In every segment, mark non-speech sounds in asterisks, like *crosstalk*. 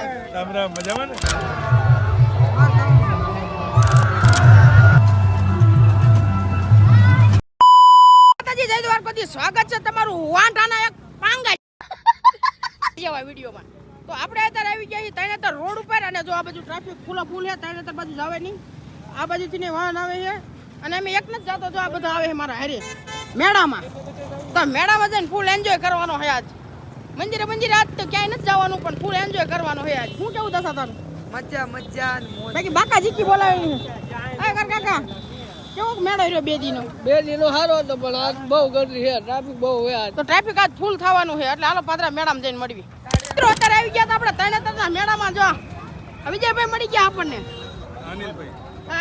સાહેબ રામ રામ, મજામાં ને? સ્વાગત છે તમારું વાંઢાના એક પાંગા જેવા વિડીયોમાં. તો આપણે અત્યારે આવી ગયા છીએ અત્યારે રોડ ઉપર અને જો આ બાજુ ટ્રાફિક ફૂલો ફૂલ છે, તૈણાતર બાજુ જાવે નહીં. આ બાજુથી ને વાહન આવે છે. અને અમે એક જ જાતો, જો આ બધા આવે છે મારા હારે. મેળામાં. તો મેળામાં જઈને ફૂલ એન્જોય કરવાનો આજ. મંદિરે મંદિરે આજ તો ક્યાંય નથી જવાનું પણ ફૂલ એન્જોય કરવાનો છે આજ. હું કેવું દશા તારું મજા મજા મોજ. બાકી બાકા જીકી બોલાવી આ કર કાકા કેવો મેળો રહ્યો બે દીનો બે દિનો સારો હતો પણ આજ બહુ ગરદી છે ટ્રાફિક બહુ હે આજ. તો ટ્રાફિક આજ ફૂલ થવાનું છે એટલે હાલો પાદરા મેળામાં જઈને મળવી મિત્રો અત્યારે આવી ગયા તો આપણે ત્રણે ત્રણ મેળામાં જો. આ વિજયભાઈ મળી ગયા આપણને? અનિલભાઈ.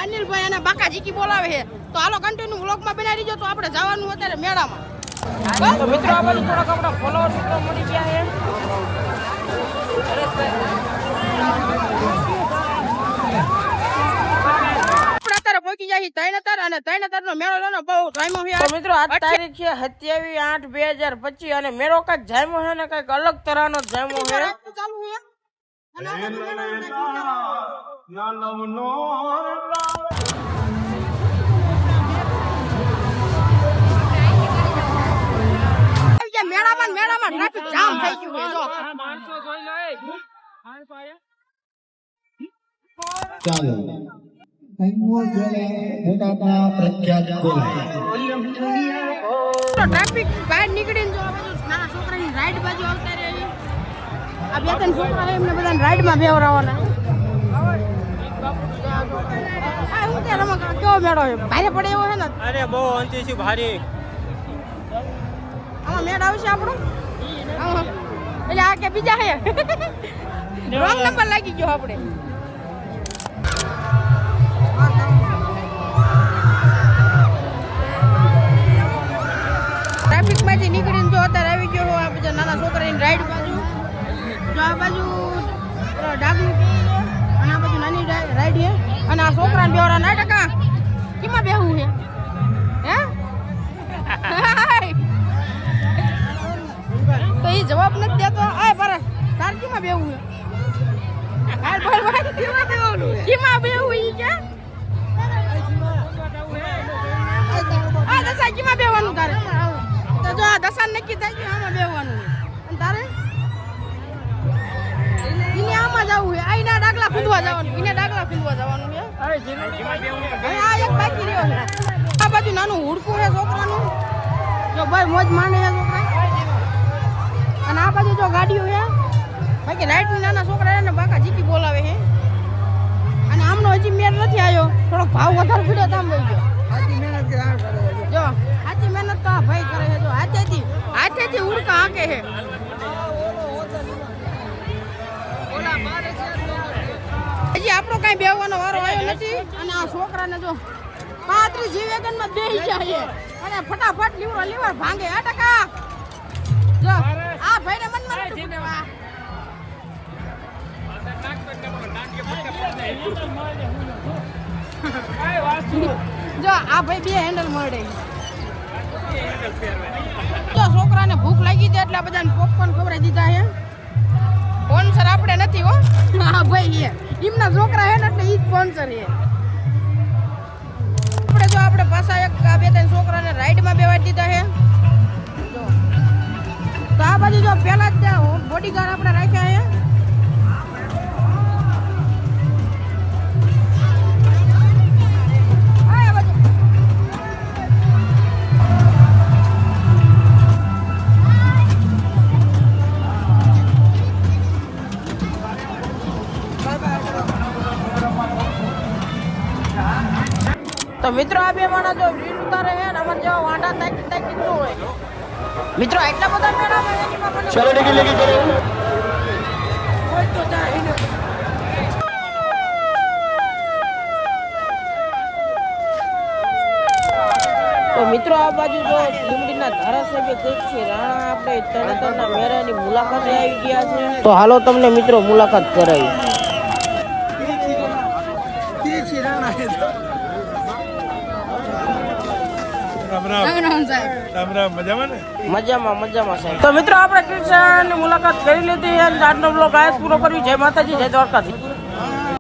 અનિલભાઈ અને બાકા જીકી બોલાવે છે. તો હાલો કન્ટિન્યુ વ્લોગમાં બનાવી દીજો તો આપણે જવાનું અત્યારે મેળામાં. તો મિત્રો આ બાજુ થોડાક આપણા ફોલોઅર મિત્રો મળી ગયા છે. આપણે અત્યારે પહોંચી જાય તૈણતર અને તૈણતર નો મેળો ને બહુ જામ્યો છે મિત્રો આ તારીખ છે સત્યાવીસ આઠ બે હજાર પચીસ અને મેળો કંઈક જામ્યો છે ને કંઈક અલગ તરહનો જામ્યો છે. ચાલુ છે. ચાલો. ટ્રાફિક બહાર નીકળીને જો નાના છોકરાની રાઈડ બાજુ આવતા રહે આ બે ત્રણ છોકરા એમને બધાને રાઈડમાં બેવરાવાના શું કે રમકડા કેવો મેળો છે? ભારે પડે એવો છે ને? અરે બહુ અંતિ છે ભારી. આમાં મેળ આવશે આપણો. એટલે આ કે બીજા છે? *laughs* રોંગ નંબર લાગી ગયો આપણે. માંથી નીકળીને જો અત્યારે આવી ગયો આ બધા નાના છોકરાની રાઈડ બાજુ. જો આ બાજુ ડાગલું અને આ બાજુ નાની રાઈડ છે. અને આ છોકરાને બેવરા ના ટકા? કેમાં બેહવું છે? હે? *laughs* તો એ જવાબ નથી દેતો. આ પર તાર કેમાં બેવું છે? કેમાં બેવું ઈ કે? આ દસા કેમાં બેહવાનું તારે. નક્કી થઈ ગયું આમાં બેવાનું અને તારે? ઈને આમાં જવું છે આ એના ડાગલા ખુંદવા જવાનું. એને ડાગલા ખુંદવા જવાનું છે. આ એક બાકી રહ્યો છે. આ બાજુ નાનું હુડકું છે છોકરાનું. જો ભાઈ મોજ માને છે છોકરા. અને આ બાજુ જો ગાડીઓ છે. બાકી લાઈટ નાના છોકરા છે ને બાકા જીકી બોલાવે છે. અને આમનો હજી મેર નથી આવ્યો. થોડોક ભાવ વધારે પીડ્યો તો આમ ગયો. હાથેથી ઉડકા હાકે છે હજી આપણો કઈ બેહવાનો વારો આવ્યો નથી. અને આ છોકરાને જો પાંત્રીસ જીવેગનમાં બેહી ગયા છે અને ફટાફટ લીવરો લીવર ભાંગે. આ ટકા. જો આ ભાઈને મનમાં નથી ફૂટેવા. જો આ ભાઈ બે હેન્ડલ મળે. જો છોકરાને ભૂખ લાગી હતી એટલે બધાને પોપકોર્ન ખવડાવી દીધા છે. સ્પોન્સર આપણે નથી હો. હા ભાઈ એ. એમના છોકરા હે ને એટલે ઈ જ સ્પોન્સર છે. આપણે જો આપણે પાછા એક આ બે ત્રણ છોકરાને રાઈડમાં બેવાડી દીધા છે. જો તો આ બાજુ જો પહેલા જ બોડીગાર્ડ આપણે રાખ્યા છે. તો મિત્રો આ બે માણસ જો રીલ ઉતારે છે ને અમારે જેવા વાંડા તાકી તાકી ન હોય. મિત્રો એટલા બધા એનીમાં મને ચલો લેકી લેગી ચલો કોઈ તો જાય ને. તો મિત્રો આ બાજુ જો લીમડીના ધારાસભ્ય છે રાણા આપણે તરણેતરના મેળાની મુલાકાતે આવી ગયા છે. તો હાલો તમને મિત્રો મુલાકાત કરાવી તીરછી રાણા છે. રામ. રામ રામ રામ સાહેબ. રામ રામ. મજામાં ને? મજામાં મજામાં સાહેબ. તો મિત્રો આપણે કૃષ્ણની મુલાકાત કરી લીધી અને આજનો બ્લોગ આયસ પૂરો કર્યું. જય માતાજી જય દ્વારકાથી